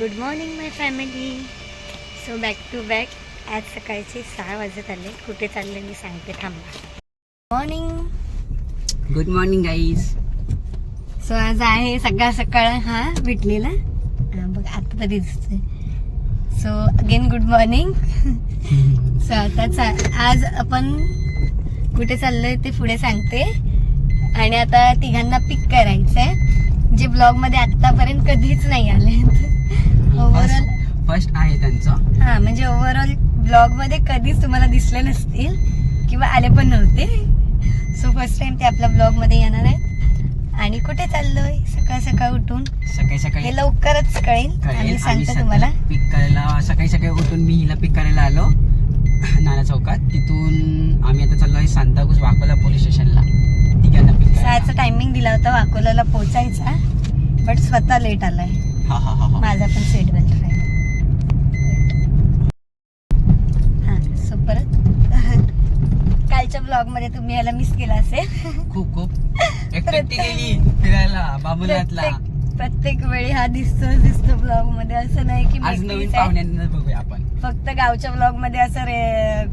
Good morning my family so back to back आज सकाळचे सहा वाजत आले. कुठे चालले मी सांगते. थांबा. Morning good morning guys so आज आहे सकाळ सकाळ हा भेटलेला. बघ आता तरी दिसतोय. So again good morning so आता चा- आज आपण कुठे चाललोय ते पुढे सांगते. आणि आता तिघांना पिक करायचंय. जे ब्लॉगमध्ये आतापर्यंत कधीच नाही आले ओव्हरऑल फर्स्ट आहे त्यांचं. हा म्हणजे ओव्हरऑल ब्लॉगमध्ये कधीच तुम्हाला दिसले नसतील किंवा आले पण नव्हते. सो फर्स्ट टाइम ते आपल्या ब्लॉगमध्ये येणार आहेत. आणि कुठे चाललोय? सकाळ सकाळ उठून? सकाळी सकाळी लवकरच कळेल. आम्ही सांगतो तुम्हाला. पिक करायला सकाळी सकाळी उठून मी हिला पिक करायला आलो. नाना चौकात. तिथून आम्ही आता चाललो आहे सांताक्रूज वाकोला पोलीस स्टेशनला. तिघांना पिक सहाचा टायमिंग दिला होता वाकोल्याला पोचायचा बट स्वतः लेट आलाय. हा हा हा हा. माझा पण सीट बेल्ट आहे. हा सो परत? कालच्या ब्लॉगमध्ये तुम्ही याला मिस केला असेल. खूप खूप. एकटी गेली फिरायला बाबुनाथला प्रत्येक प्रत्येक वेळी हा दिसतो दिसतो ब्लॉगमध्ये असं नाही की आज नवीन एकटीच आहे. पाहुण्यांना बघूया आपण. फक्त गावच्या ब्लॉगमध्ये असं रे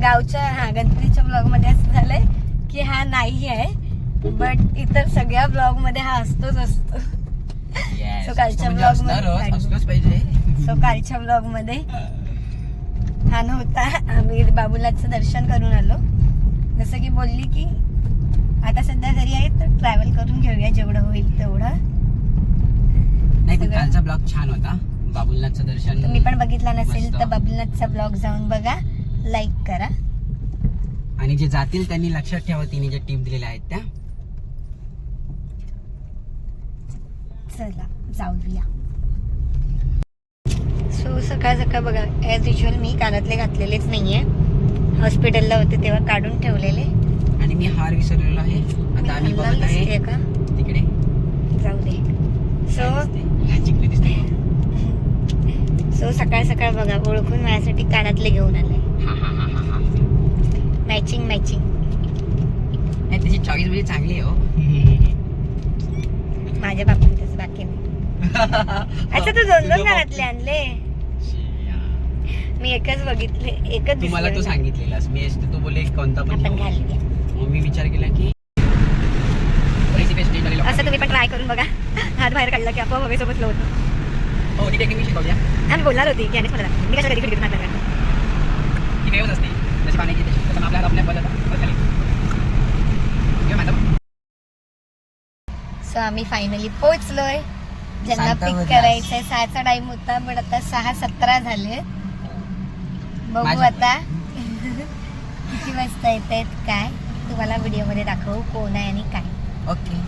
गावच्या हा गणपतीच्या ब्लॉगमध्ये असं झालंय की हा नाही आहे बट इतर सगळ्या ब्लॉगमध्ये हा असतोच असतो. कालच्या म्हणजे vlog मध्ये सो कालच्या ब्लॉगमध्ये. हा नव्हता. आम्ही बाबूलाचं दर्शन करून आलो. जसं की बोलली की आता सध्या घरी आहे तर ट्रॅव्हल करून घेऊया जेवढं होईल तेवढं. नाही पण कालचा ब्लॉग छान होता. बाबुलनाथचं दर्शन तुम्ही पण बघितला नसेल. तर बाबूलनाथचा ब्लॉग जाऊन बघा. लाईक करा. आणि जे जातील त्यांनी लक्षात ठेवा तिने जे टीप दिलेल्या आहेत त्या. चला जाऊया. सो सकाळ सकाळ बघा ॲज युजल मी कानातले घातलेलेच नाहीये. हॉस्पिटलला होते तेव्हा काढून ठेवलेले. आणि मी हार विसरलेलो आहे. आता आम्ही बघत आहे. का? तिकडे. जाऊ दे. सो? हा, सो सकाळ सकाळ बघा ओळखून माझ्यासाठी कानातले घेऊन आले. मॅचिंग मॅचिंग नाही त्याची चॉईस म्हणजे चांगली आहे हो. माझ्या बाबतीतच बाकी नाही. अच्छा तू दोन दोन कानातले आणले. मी एकच बघितले एकच तुम्हाला तो. सांगितलेलास मी असते तो बोले कोणता पण आपण मग मी विचार केला की असं तुम्ही पण ट्राय करून बघा. हात बाहेर काढला की आपोआप हवेसोबत होतो हो ठीक आहे की मी शिकवूया आम्ही बोलणार होती की आणि मला. मी कशा कधी कधी ती वेळच असते जशी पाण्याची तशी. तसं आपल्या बदल मॅडम सो आम्ही फायनली पोहोचलोय. ज्यांना पिक. करायचंय सहाचा टाइम होता पण आता सहा सतरा झाले. बघू आता. किती वाजता येत आहेत काय? तुम्हाला व्हिडिओमध्ये दाखवू कोण आहे आणि काय. ओके.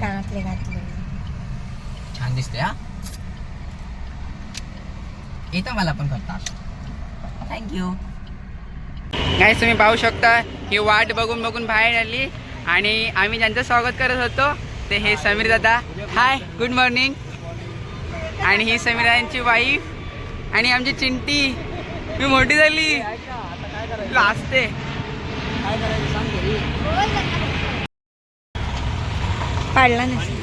कानातले घातले छान दिसते हा? येतं मला पण करता थँक्यू काय तुम्ही पाहू शकता ही वाट बघून बघून बाहेर आली. आणि आम्ही ज्यांचं स्वागत करत होतो ते हे समीर दादा. हाय गुड मॉर्निंग आणि ही समीरांची वाईफ आणि आमची चिंटी. मी मोठी झाली. लाजते पाडला नसेल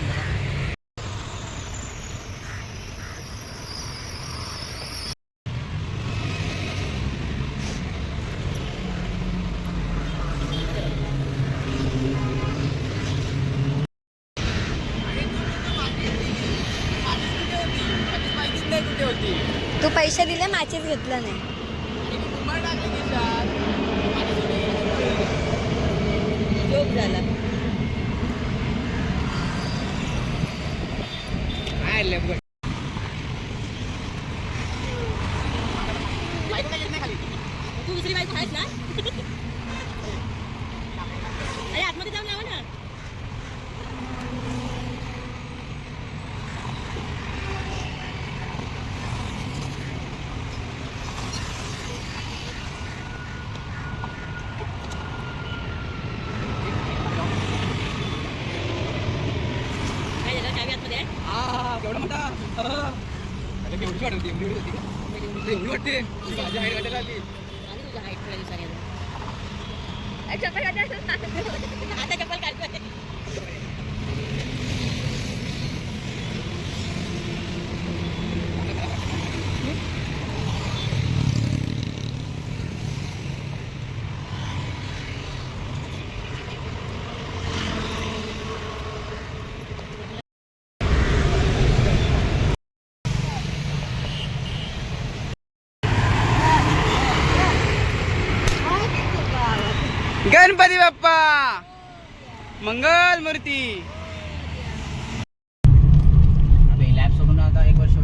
लॅब सोडून आता एक वर्ष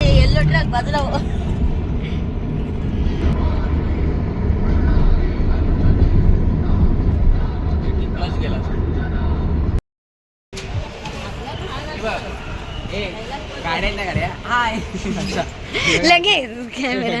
येल्लो ट्रक बाजूला हो. बस गेला. ए गाड्या नाही गाड्या? हाय. लगेच कॅमेरा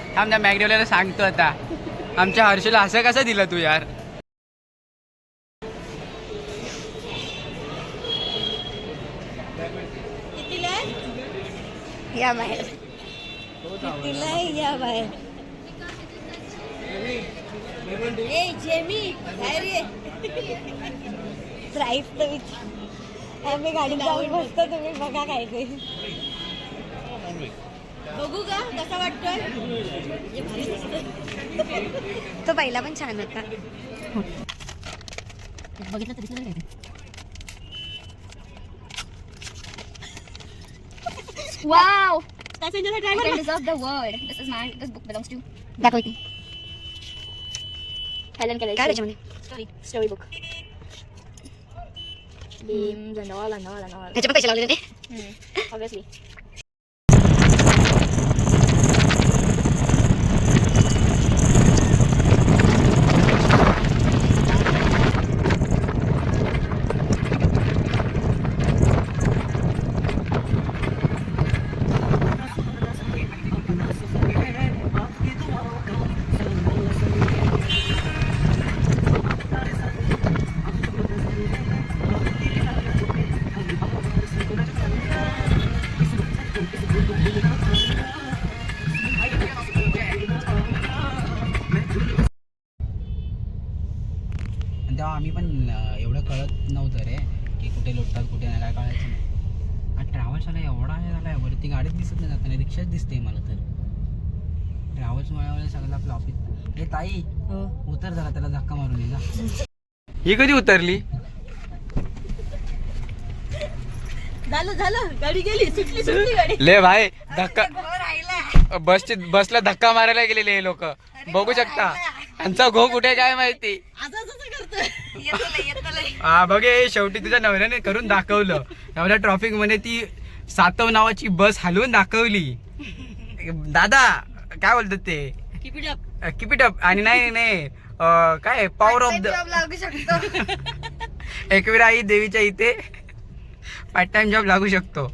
थांब त्या मॅगडेवल्याला सांगतो आता. आमच्या हर्षला असं कसं दिलं तू यार? या बाहेर. तिला या बाहेर? ए जेमी बाहेर ये. प्राईस तर विचार आम्ही जाऊन बसतो तुम्ही बघा काय ते. बघू का कसा वाटतोय हे. तो पहिला पण छान होता बघितलं तर दिसलं काय वाव पॅसेंजरचा I driver deserve the word. This is mine. This book belongs to. दाखव इथे. Helen Keller. काय त्याच्यामध्ये story Storybook. Beams and all and all and all. ह्याचे पण पैसे लावलेले ते Hmm. ट्रॅव्हल्सवाला एवढा हे झालाय वरती गाडीच दिसत नाही जाताना रिक्षाच दिसते मला तर. ट्रॅव्हल्स मुळे सगळं आपलं ऑफिस हे ताई हो. उतर जरा त्याला धक्का मारून ये जा. ही कधी उतरली? झालं झालं. गाडी गेली सुटली सुटली गाडी. ले भाई धक्का. बसची बसला धक्का मारायला गेलेले हे लोक. बघू शकता. यांचा घो कुठे काय माहिती? हा बघे शेवटी तुझ्या नवऱ्याने करून दाखवलं. एवढ्या ट्रॉफिकमध्ये ती सातव नावाची बस हलवून दाखवली. दादा काय बोलतात ते? Up. किपिटअप आणि नाही नाही काय पॉवर ऑफ द जॉब लागू शकतो. एकविरा आई देवीच्या इथे पार्ट टाइम जॉब लागू शकतो.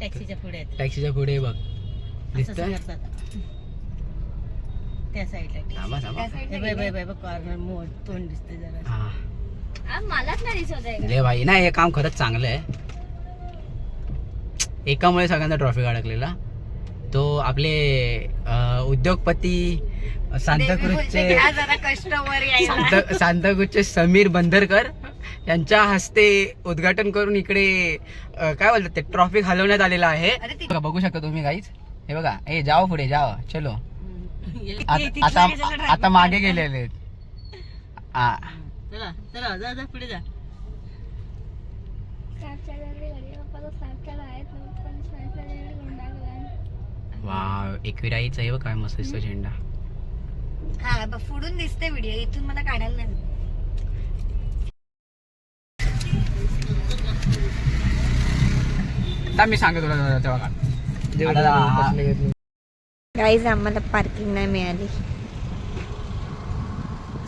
टॅक्सीच्या पुढे. टॅक्सीच्या पुढे बघ. करतात. त्या साईडला हे कॉर्नर मोड तोंड दिसते जरा. हा. मलाच नाही दिसत नाही हे काम खरंच चांगलं आहे. एकामुळे सगळ्यांचा ट्रॉफिक अडकलेला. तो आपले उद्योगपती सांताक्रूजचे सांत सांताक्रूजचे समीर बंदरकर यांच्या हस्ते उद्घाटन करून इकडे काय बोलतात ते ट्रॉफिक हलवण्यात आलेलं आहे. बघा, शकता तुम्ही काहीच हे बघा ए जाओ पुढे जाओ चलो. आत- आता मागे गेलेले आहेत. हा चला चला जा जा पुढे जा वा एकविराईचा आहे बघ काय मस्त दिसतो झेंडा हा ब- पुढून दिसते व्हिडिओ इथून मला काढायला नाही आता मी सांगतो तुला तेव्हा काढ. आता हा- गाईज आम्हाला पार्किंग नाही मिळाली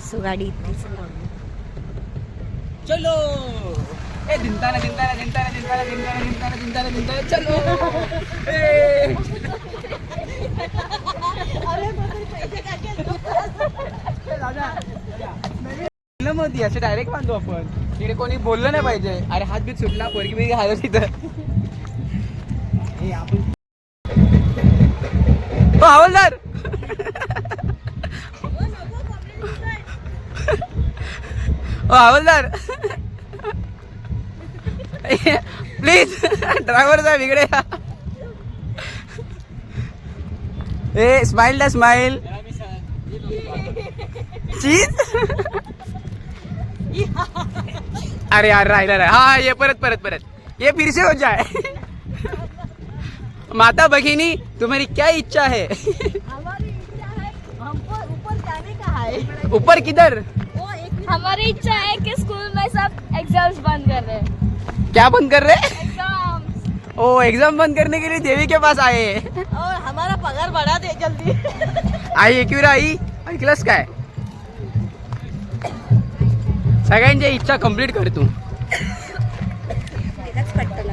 सो गाडी इथेच लावली चलो ए दिंताना चलो ए. मध्ये होती असे डायरेक्ट बांधू आपण. तिकडे कोणी बोललं नाही पाहिजे. अरे हात बीत सुटला पोरगी बिरगी हालत तिथं. ओ हवालदार! ओ हवलदार! प्लीज ड्रायव्हर साहेब इकडे ए स्माइल दा स्माइल चीज़? अरे यार राहिला हा ये परत परत परत. ये फिर से हो जाए. माता भगिनी तुम्हारी क्या इच्छा है? हमारी इच्छा है हमको ऊपर जाने का है. ऊपर किधर? हमारी इच्छा है कि स्कूल में सब एग्ज़ाम्स बंद कर रहे हैं क्या बंद कर रहे? एग्ज़ाम्स ओ एग्जाम बंद करने के लिए देवी के पास आए। और हमारा पगार बढ़ा दे जल्दी। आई एकविरा आई? ऐकलंस काय सगळ्यांच्या इच्छा कंप्लीट कर तू.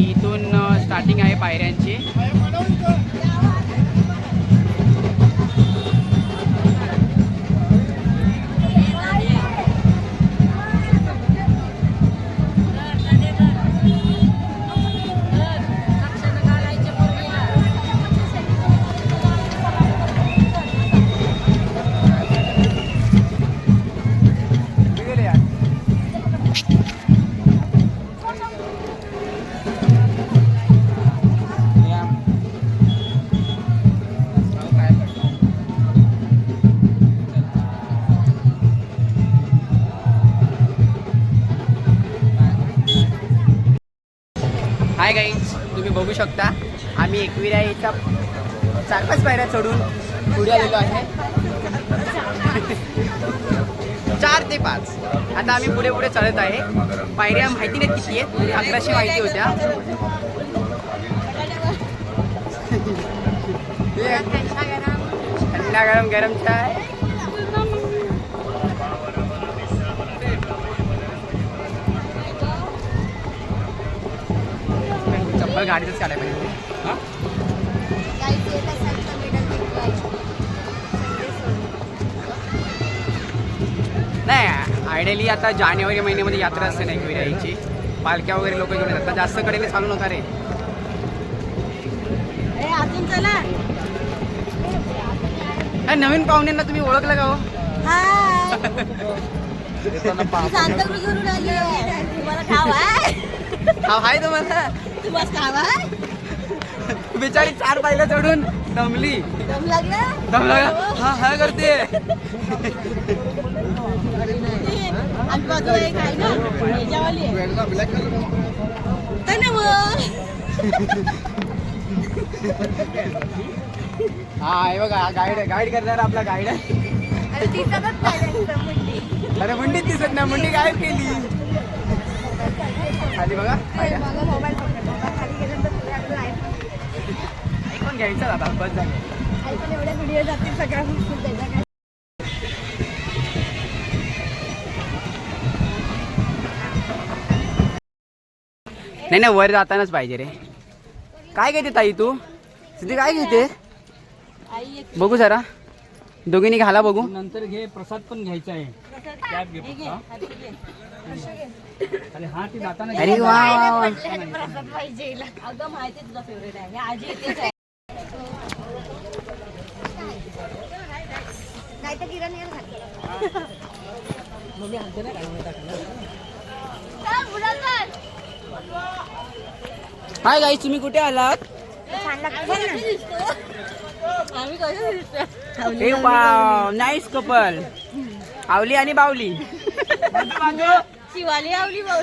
आणि इथून स्टार्टिंग आहे पायऱ्यांची. आम्ही चार पाच पायऱ्या चढून पुढे आलेलो आहे. चार ते पाच. आता आम्ही पुढे पुढे चढत आहे. पायऱ्या माहिती नाही किती आहेत अकराशे माहिती होत्या. थंडा गरम गरम चाय. चप्पल गाडीतच काढायला पाहिजे. नाही आयडियली आता जानेवारी महिन्यामध्ये यात्रा असते नाही विराईची पालख्या वगैरे लोक घेऊन येतात. जास्त कडेने चालू नका रे. ए, अजून चला. काय नवीन पाहुण्यांना तुम्ही ओळखलं का हो? हाय. तुम्हाला ठाव आहे? हा हाय तुम्हाला? तुम्हाला ठाव आहे? बिचारी चार पाहिलं चढून दमली. दम लागला? दमला हा हा करते. आणि बाजूला एक आहे ना ह्याच्यावाली आहे. काय ना हा हे बघा गाईड गाईड करणार आपला गाईड आहे अरे मुंडीत दिसत नाही मुंडी गायब केली खाली बघा मोबाईल घ्यायचं आता बस झालं iPhone एवढे व्हिडिओ जातील सगळ्या नाही नाही वर जातानाच पाहिजे रे. काय घेते ताई तू? सिद्धी काय घेते? बघू जरा. दोघींनी घाला बघू. नंतर घे प्रसाद पण घ्यायचा आहे. अरे हा वा. हे किरण हाय गाई तुम्ही कुठे आलात? हे वाव नाईस कपल आवली आणि बावली. शिवाली आवली भाऊ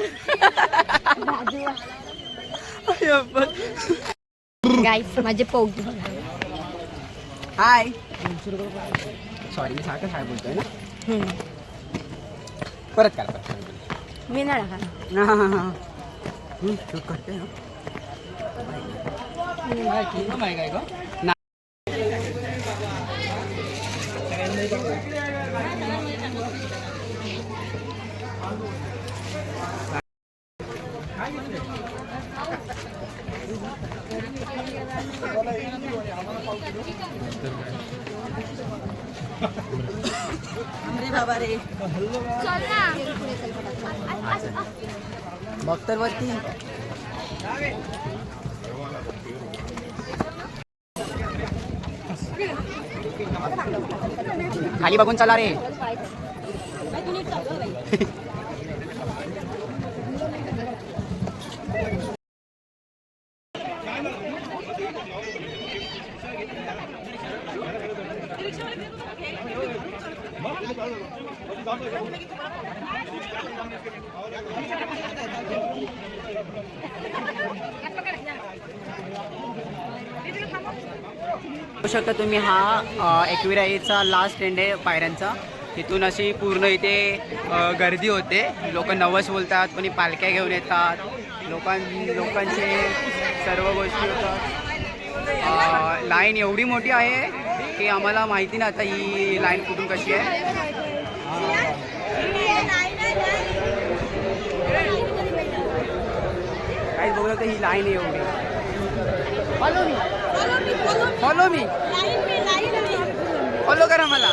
गाईस माझे बघा हाय. सॉरी मी सारखं बोलतोय ना. परत काय परत मी नाही टाका हा हा. हा हम्म, shoot करते ना काय गं? ना- अरे बाबा रे चल ना बघ तर वरती खाली बघून चला रे. बघू शकता तुम्ही हा एकविराईचा लास्ट एंड आहे पायऱ्यांचा. तिथून अशी पूर्ण इथे गर्दी होते. लोक नवस बोलतात कोणी पालख्या घेऊन येतात. लोकां लोकांचे सर्व गोष्टी होतात. लाईन एवढी मोठी आहे की आम्हाला माहिती नाही आता ही लाईन कुठून कशी आहे. काही बघू शकता ही लाईन आहे एवढी. Follow me follow me follow करा मला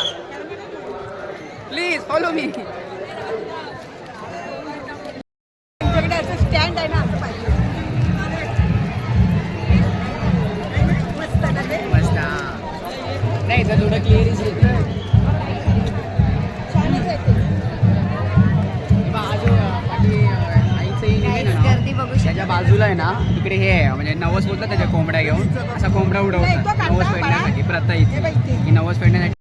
म्हणजे नवस बोलतात त्याच्या कोंबड्या घेऊन. असा कोंबडा उडवतात. नवस फेडण्यासाठी प्रथा इथे. की नवस फेडण्यासाठी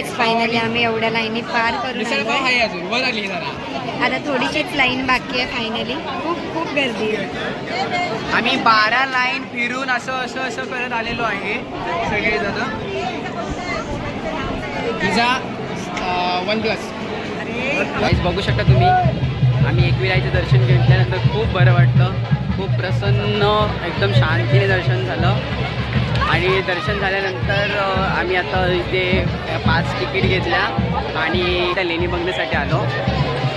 गाईज फायनली आम्ही एवढ्या लाईनी पार करून जरा. आता थोडीशीच लाईन बाकी आहे फायनली खूप खूप गर्दी आहे. आम्ही बारा लाईन फिरून असं असं असं करत आलेलो आहे सगळे जण वन प्लस. बघू शकता तुम्ही आम्ही एकविराईचं दर्शन घेतल्यानंतर खूप बरं वाटतं खूप प्रसन्न एकदम शांतीने दर्शन झालं. आणि दर्शन झाल्यानंतर आम्ही आता इथे पाच तिकीट घेतल्या आणि त्या लेणी बघण्यासाठी आलो.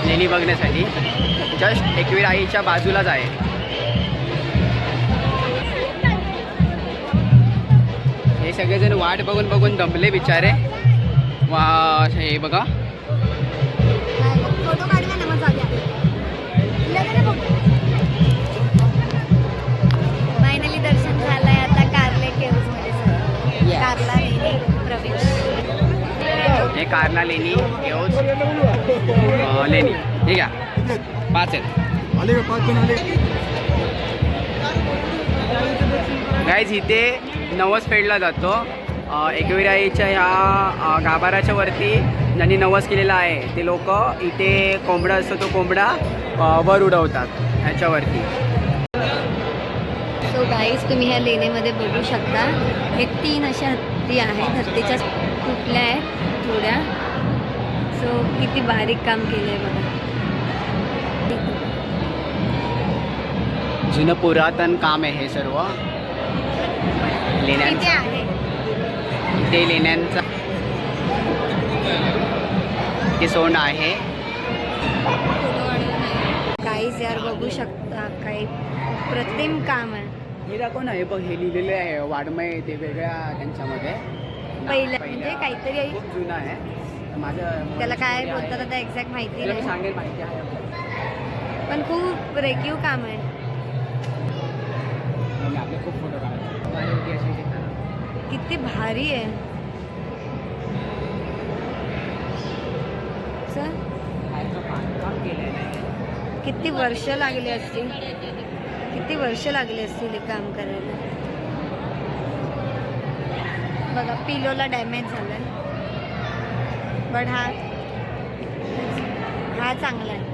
लेणी बघण्यासाठी. जस्ट एकविराईच्या बाजूलाच आहे. हे सगळेजण वाट बघून बघून दमले बिचारे. वा हे बघा. कारला लेणी प्रवेश. हे कारला लेणी एवढ लेणी. ठीक आहे. पाच आहेत. गाईज इथे नवस फेडला जातो. एकविराईच्या ह्या गाभाराच्या वरती ज्यांनी नवस केलेला आहे ते लोक इथे कोंबडा असतो तो कोंबडा वर उडवतात ह्याच्यावरती. सो गाईज तुम्ही ह्या लेण्यामध्ये बघू शकता. हे तीन अशा धत्ती आहे धत्तीच्या तुटल्या आहेत थोड्या. सो किती बारीक काम केलं आहे बघा. जुनं पुरातन काम आहे हे सर्व. लेण्यांचं. आहे. ते लेण्यांचा. ते सोनं आहे. काहीच यार बघू शकता. काही प्रतिम काम आहे. हे दाखव ना हे बघ हे लिहिलेलं आहे वाडमय ते वेगळ्या त्यांच्यामध्ये. पहिलं म्हणजे काहीतरी खूप जुनं आहे. माझं त्याला काय बोलतात आता एक्झॅक्ट माहिती नाही. सांगेल माहिती आहे पण खूप रेखीव काम आहे. आपले खूप फोटो घेताना. किती भारी आहे. किती वर्ष लागली असतील? किती वर्ष लागली असतील हे काम करायला? बघा पिलोला डॅमेज झालं बट हा हा चांगला आहे.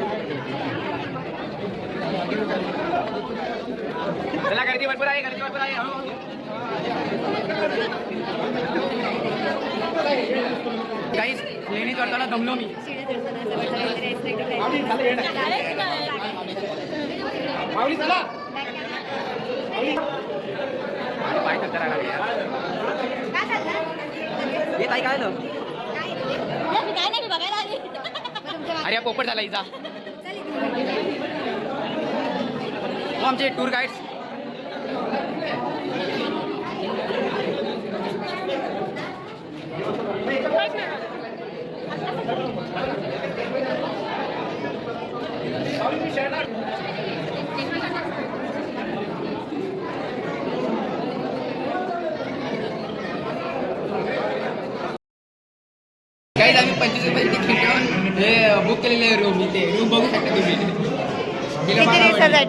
चला गर्दी भरपूर आहे गर्दी भरपूर आहे. काहीच लेणी करताना दमलो मी. माऊली चला. पाय काय नाही बघायला अरे पोपट झाला हिचा हो आमचे टूर गाईड्स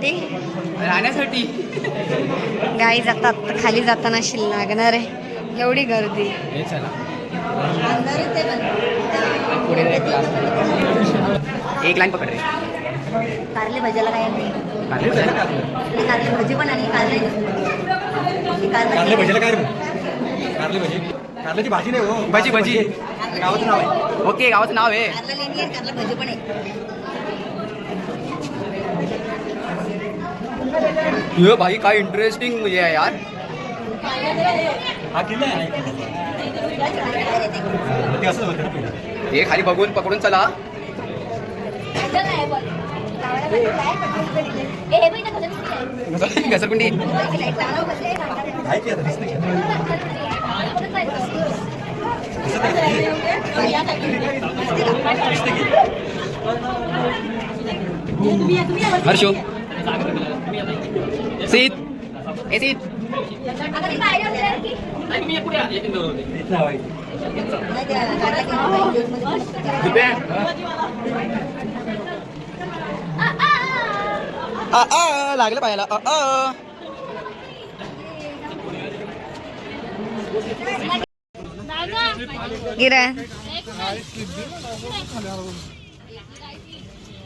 वाजता. राहण्यासाठी. गाई जातात खाली जाताना शिल लागणार आहे. एवढी गर्दी. हे एक लाईन पकड रे. कारले भजाला काय नाही कारले कारले भजी पण आणि कारले कारले भजीला काय कारले भजी. कारल्याची भाजी नाही हो. भजी भजी. गावाचं नाव आहे. ओके गावाचं नाव आहे. कारला लेणी आहे कारला भजी पण आहे. हे भाई काय इंटरेस्टिंग हे आहे यार. हा किल्ला आहे. हे खाली बघून पकडून चला. घसरकुंडी? हर्षो. सीत ए सीत लागलं आ गिरा.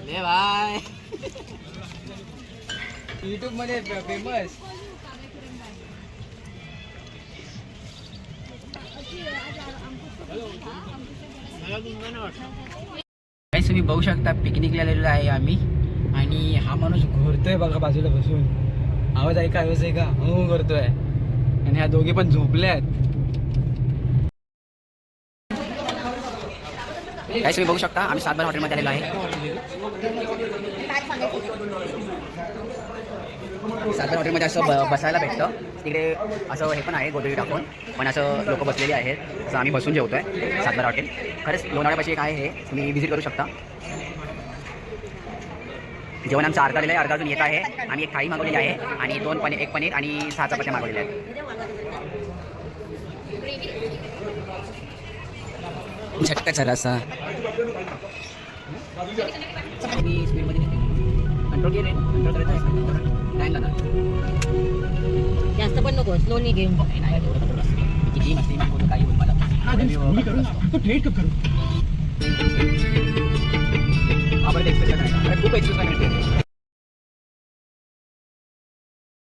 ले बाय. युट्यूबमध्ये फेमस तुम्ही बघू शकता पिकनिकला आलेलो आहे आम्ही. आणि हा माणूस घोरतोय बघा बाजूला बसून. आवाज ऐका आवाज ऐका. हो करतोय आणि ह्या दोघे पण झोपले आहेत. काही तुम्ही बघू शकता आम्ही सातबार हॉटेलमध्ये आलेलो आहे. सातबार हॉटेलमध्ये असं ब बसायला भेटतं. तिकडे असं हे पण आहे गोदडी टाकून. पण असं लोक बसलेली आहेत. असं आम्ही बसून जेवतो आहे सातबार हॉटेल खरंच लोणावळ्यापाशी एक आहे हे. तुम्ही व्हिजिट करू शकता. जेवण आमचं अर्धा आलेलं आहे अर्धा अजून येत आहे. आम्ही एक थाळी मागवलेली आहे. आणि दोन पनीर एक पनीर आणि सहा चपात्या मागवलेल्या आहेत. झटका झाला असा. मी स्पीडमध्ये कंट्रोल केले कंट्रोल करायचं आहे नाही लागणार जास्त पण नको. स्लोनी घेऊन नाही, एवढं असतं. मस्ती काही होईल मला खूप.